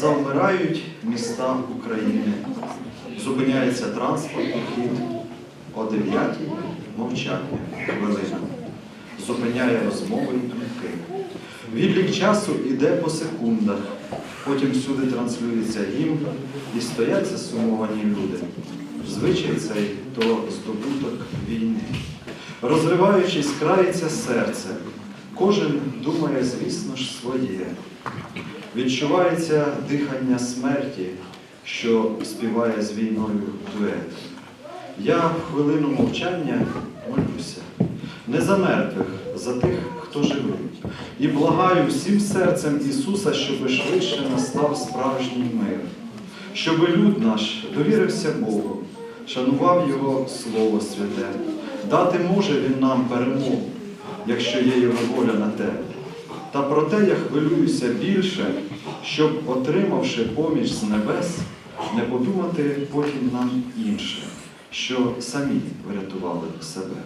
Завмирають міста України, зупиняється транспортний хід о 9 мовчання хвилина, зупиняє розмови і думки. Відлік часу іде по секундах, потім всюди транслюється гімн і стоять засумовані люди. Звичай цей то здобуток війни. Розриваючись, крається серце. Кожен думає, звісно ж, своє. Відчувається дихання смерті, що співає з війною дует. Я в хвилину мовчання молюся. Не за мертвих, за тих, хто живий. І благаю всім серцем Ісуса, щоби швидше настав справжній мир, щоби люд наш довірився Богу, шанував Його Слово Святе. Дати може Він нам перемогу, якщо є Його воля на те. Та проте я хвилююся більше, щоб, отримавши поміч з небес, не подумати потім нам інше, що самі врятували себе.